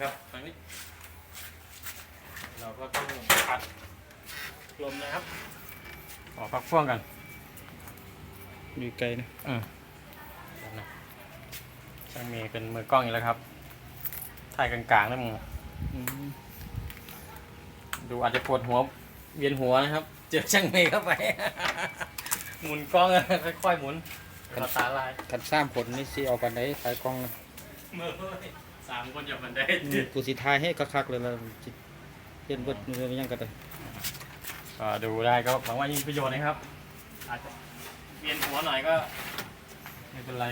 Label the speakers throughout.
Speaker 1: ครับทางนี้ เราก็ต้องพัดลมนะครับขอพักพ่วงกัน
Speaker 2: อยู่ไกลนะ
Speaker 1: อืมเดี๋ยวนะช่างเมย์เป็นมือกล้องอีกแล้วครับ ถ่ายกลางๆนะมึง
Speaker 2: อืม
Speaker 1: ดูอาจจะปวดหัว เวียนหัวนะครับ เจอช่างเมย์เข้าไป หมุนกล้องค่อยๆหมุนกระตาลาย
Speaker 2: กันสร้างผลนี่สิเอากันได้ขายกล้องนะ
Speaker 1: เมื่อ สามคนอย่ามันได้
Speaker 2: อืมกูสิทายให้คักๆเลยละสิเห็นเบิดเรื่องยังกันเลย
Speaker 1: ก็ดูได้ก็หวังว่ามีประโยชน์นะครับ อาจจะเวียนหัวหน่อยก็ ไม่เป็นไร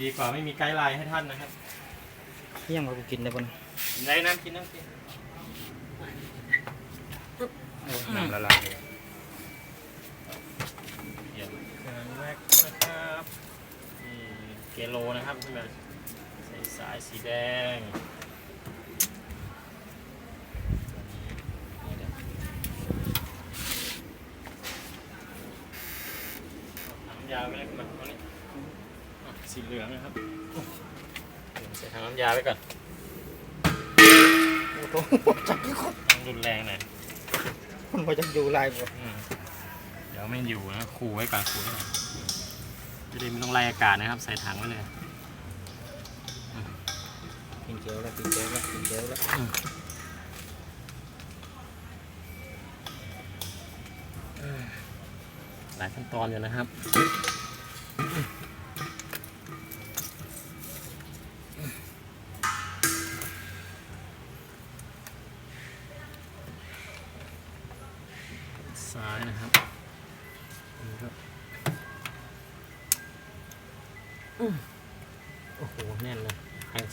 Speaker 1: ดีกว่าไม่มีไกด์ไลน์ให้ท่านนะครับ
Speaker 2: นี่ยังมากูกินได้บ่นะ
Speaker 1: กินได้น้ำกินน้ำกิน
Speaker 2: โอ้น้ำละลายเลย
Speaker 1: เดี๋ยวครั้งแรกนะครับนี่เกโลนะครับขึ้นมาใส่สายสีแดงนี่เดี๋ยวเอาน้ำยาไปเลยมาตรงนี้อะสีเหลืองนะครับใส่ถังน้ำยาไปก่อน
Speaker 2: โอ้โหจักกี่คน
Speaker 1: ต้องรุนแรงหน่อย
Speaker 2: มันบ่จักอยู่ลายบ่
Speaker 1: อืมเดี๋ยวไม่อยู่นะขู่ไว้ก่อนขู่ไว้ก่อนจะได้ไม่ต้องไล่อากาศนะครับ ใส่ถังไว้เลย
Speaker 2: กินเจียวแล้วกินเจียวแล้วกินเจียวแล้ว
Speaker 1: หลายขั้นตอนอยู่นะครับซ้ายนะครับ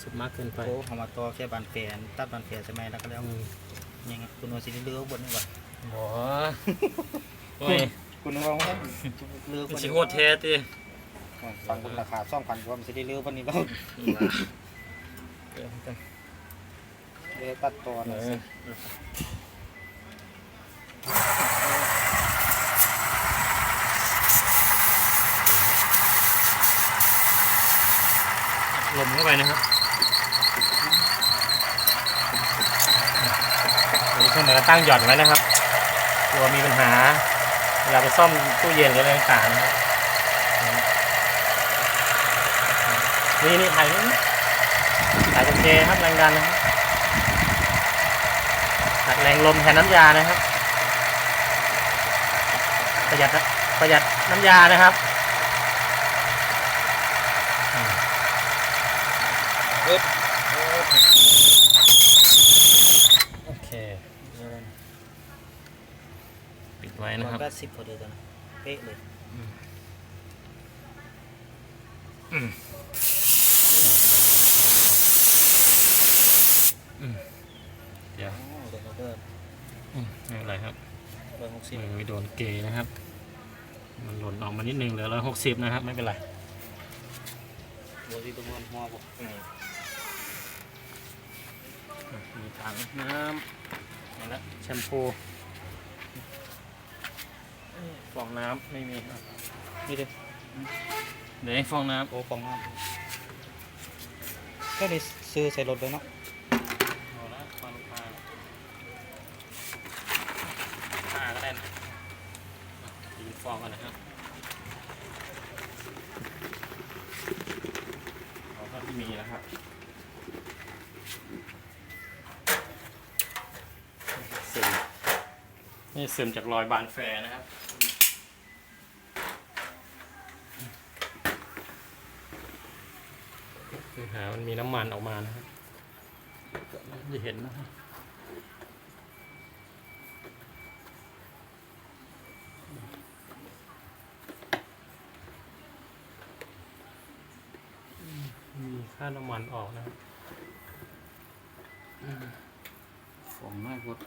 Speaker 1: สุดมากเกินไป
Speaker 2: โอ้เอามาต่อแค่บานแฝนตัดบานแฝนใช่ไหมแล้วก็แล้ว
Speaker 1: อืม
Speaker 2: ยังไงคุณว่าสิได้เลือกบนนี่ก่อน
Speaker 1: โอ้โอ้ย
Speaker 2: คุณว่าว่าเลือก
Speaker 1: มัน
Speaker 2: น
Speaker 1: สิโหดแท้ติ
Speaker 2: ฟังคุณราคา2,000ว่ามันสิได้เลือกบนนี้แล้วเลือกตัดต่อ
Speaker 1: เอ
Speaker 2: นะ
Speaker 1: อลมเข้าไปนะครับ อันนี้เหมือนตั้งหย่อนไว้นะครับกลัวมีปัญหาเวลาไปซ่อมตู้เย็นหรืออะไรต่างๆนะครับนี่นี่ถ่ายนี่ถ่ายโอเคครับแรงดันนะครับตัดแรงลมแทนน้ำยานะครับ ประหยัดนะประหยัดน้ำยานะครับ
Speaker 2: ปึ๊บ
Speaker 1: โอเค ปิดไว้นะครับ
Speaker 2: แปดสิบพอดีตัวนะเป๊ะเลย
Speaker 1: เดี๋ยว
Speaker 2: โอ้เดี๋ยวเราเลิก
Speaker 1: อืมไม่เป็นไรครับ
Speaker 2: ร้อยหกสิบ
Speaker 1: มือโดนเกยนะครับ มันหล่นออกมานิดนึงเหลือร้อยหกสิบนะครับ ไม่เป็นไร
Speaker 2: โดยที่ประมวลหัวผม
Speaker 1: มีถังน้ำนี่ละแชมพู ฟองน้ำไม่มีครับ
Speaker 2: นี่เด้อ
Speaker 1: เดี๋ยวให้ฟองน้
Speaker 2: โอ้ฟองน้ำก็ได้ซื้อใส่รถเลยเนาะำ
Speaker 1: เอาละฟองผ้าผ้าก็ได้นะยิงฟองกันนะครับเอาเท่าที่มีนะครับซึมนี่ซึมจากรอยบานแฟร์นะครับ คือหามันมีน้ำมันออกมานะครับจะเห็นนะครับมีค่าน้ำมันออกนะครับ
Speaker 2: ฟองน้อยพด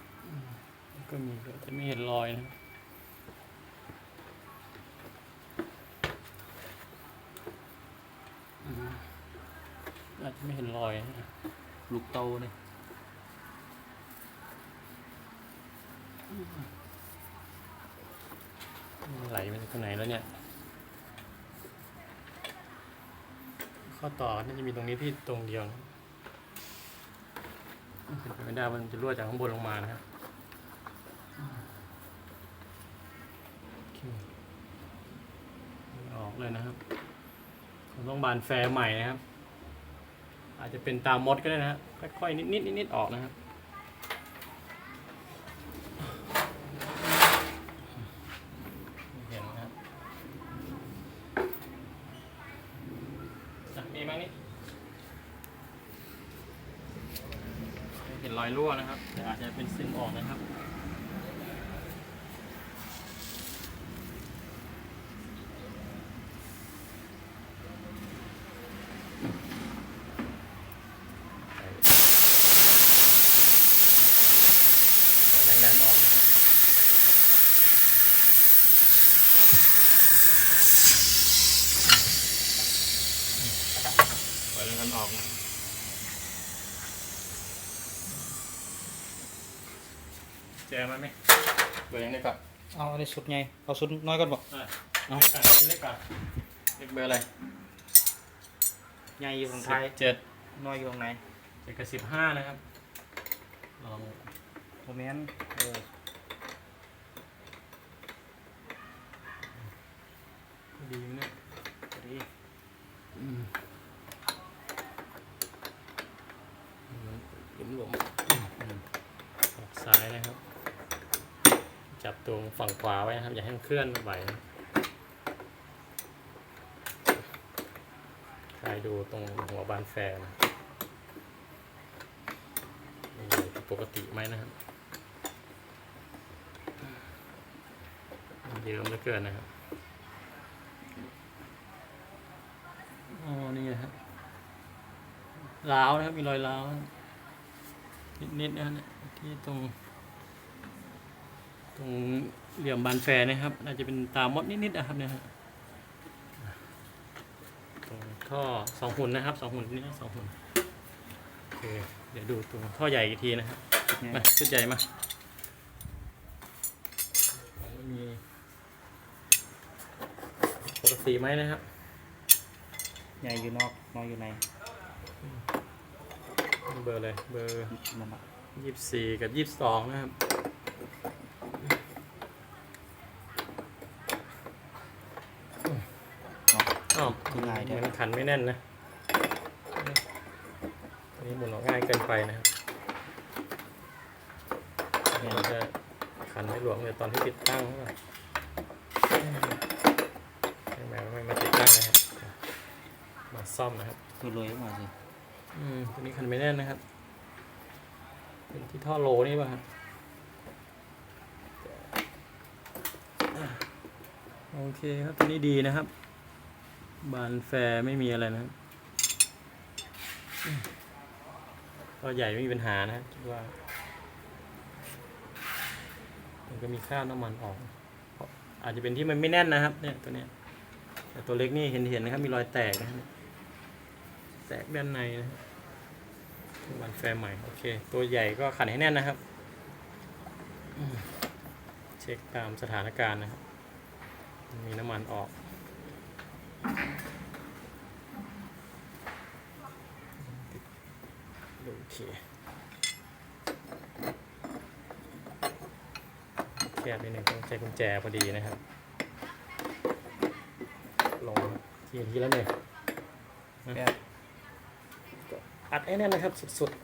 Speaker 1: ก็มีก็จะไม่เห็นรอยนะครับอืมอาจจะ ไม่เห็นรอยนะ
Speaker 2: ลูกโตเนี่ย
Speaker 1: มันไหลมาจากตรงไหนแล้วเนี่ย ข้อต่อน่าจะมีตรงนี้ที่ตรงเดียวนะเป็นไปไม่ได้มันจะรั่วจากข้างบนลงมานะครับโอเคออกเลยนะครับคงต้องบานแฟร์ใหม่นะครับ อาจจะเป็นตามมดก็ได้นะครับค่อยๆนิดๆนิดๆออกนะครับเห็นนะครับอะมีมั้งนี่เห็นรอยรั่วนะครับแต่อาจจะเป็นซึมออกนะครับ เอาแรงๆออกนะครับ ปล่อยแรงๆออกนะเจอไหมไหมเบอร์ยังได้ก่อน
Speaker 2: เอาอันนี้สุดไงเอาสุดน้อยก่อนบอก
Speaker 1: อะ
Speaker 2: เอา
Speaker 1: เล็กก่อนเล็กก่อนเล็กเบอร์อะไร
Speaker 2: ใหญ่อยู่ตรง
Speaker 1: สิ
Speaker 2: ท้าย
Speaker 1: บเจ็ด
Speaker 2: น้อยอยู่ตรงไหน
Speaker 1: เจ็ดกับสิบห้านะครับลอง
Speaker 2: โมเมนต์เออ
Speaker 1: ดีไหมเนี่ย
Speaker 2: พอดี
Speaker 1: หลวมออกซ้ายนะครับ จับตรงฝั่งขวาไว้นะครับ อย่าให้มันเคลื่อนไหวคลายดูตรงหัวบานแฟนนะมีอะไรผิดปกติไหมนะครับเยอะเหลือเกินนะครับอ๋อนี่นะครับล้าวนะครับ มีรอยล้าว นะครับนิดๆนะครับเนี่ยที่ตรง ตรงเหลี่ยมบานแฟร์นะครับน่าจะเป็นตามดนิดๆนะครับเนี่ยฮะตรงท่อสองหุ่นนะครับสองหุ่นนี่นะสองหุ่นโอเคเดี๋ยวดูตรงท่อใหญ่อีกทีนะครับ
Speaker 2: ไง
Speaker 1: มาชุดใหญ่มามีปกติไหมนะครับ
Speaker 2: ใหญ่อยู่นอกน้อยอยู่ใน
Speaker 1: เบอร์เลยเบอร์
Speaker 2: นั่นแหละ
Speaker 1: ยี่สิบสี่กับยี่สิบสองนะครับ
Speaker 2: เนาะ
Speaker 1: อ๋อ
Speaker 2: ง่ายแท้
Speaker 1: มันขันไม่แน่นนะ อันนี้หมุนออกง่ายเกินไปนะครับ
Speaker 2: เนี่ย
Speaker 1: มันจะขันไม่หลวมเลยตอนที่ติดตั้งหรือเปล่าให้แมวไม่มาติดตั้งนะครับ มาซ่อมนะครับ
Speaker 2: คือเลยออกมาสิ
Speaker 1: อืมตัวนี้คันไม่แน่นนะครับ เป็นที่ท่อโลนี่ป่ะครับโอเคครับตัวนี้ดีนะครับ บานแฟร์ไม่มีอะไรนะครับก็ใหญ่ไม่มีปัญหานะคิดว่า มันก็มีคราบน้ำมันออก อาจจะเป็นที่มันไม่แน่นนะครับ เนี่ยตัวเนี้ยแต่ตัวเล็กนี่เห็นเห็นนะครับ มีรอยแตกนะครับ แตกด้านในนะวันแฟร์ใหม่ โอเค ตัวใหญ่ก็ขันให้แน่นนะครับ เช็คตามสถานการณ์นะครับ มีน้ำมันออกโอเคแคบนิดหนึ่งต้องใช้กุญแจพอดีนะครับ ลงทีทีแล้วเนี่ย
Speaker 2: แค่
Speaker 1: อัดให้แน่นนะครับสุดๆ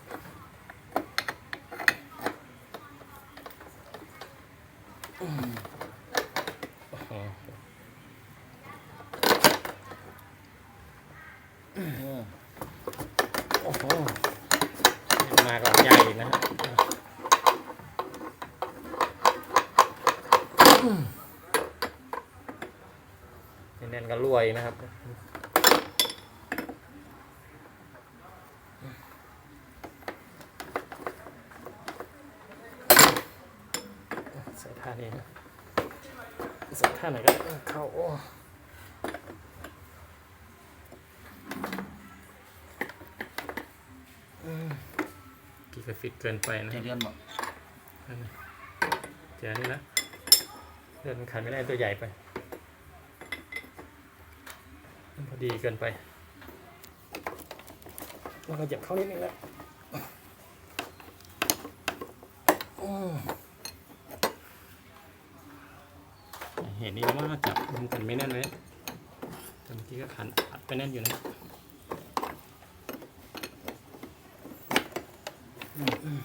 Speaker 1: มโอ้โหมาก่อนใหญ่นะแน่นๆก็รวยนะครับ ท่านี้นะใส่ท่าไหนก็เข้าอกีกฟิตเกินไปนะ
Speaker 2: จะเลื่อนบอก
Speaker 1: นั่นน่ะเจอนี่ละเลื่อนขันไม่ได้ตัวใหญ่ไปพอดีเกินไปแล้วก็เหยียบเข้านิดนึงแล้ว เห็นนี่ว่าจับมันกันไม่แน่นเลยแต่เมื่อกี้ก็ขันอัดไปแน่นอยู่นะอืมอืม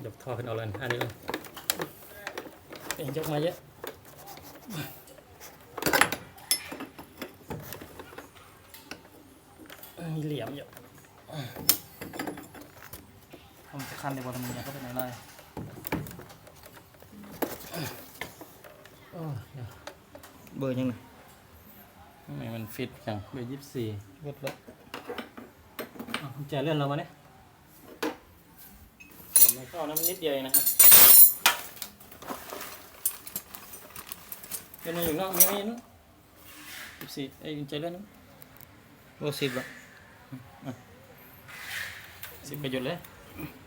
Speaker 1: เดี๋ยวยกท่อขึ้นเอาเลยอันนี้เลยเองยกมาเยอะมีเหลี่ยมเยอะ
Speaker 2: ผมจะคันในบอลมันก็เป็นอะไร
Speaker 1: โอ้ย เดี๋ยว
Speaker 2: เบอร์ยังไง
Speaker 1: ทำไมมันฟิตจังเบอร์ยี่สิบสี่
Speaker 2: วดแล้ว
Speaker 1: อ้าวกุญแจเลื่อนเรามาเนี่ยผมไม่เข้านะมันนิดเดียวเองนะครับเป็นมาอยู่นอกมีไหมนู้นยี่สิบสี่ไอ้ยกุญแจเลื่อนนู้น
Speaker 2: โอ้สิบละ
Speaker 1: สิบไปหยุดเลย
Speaker 2: อ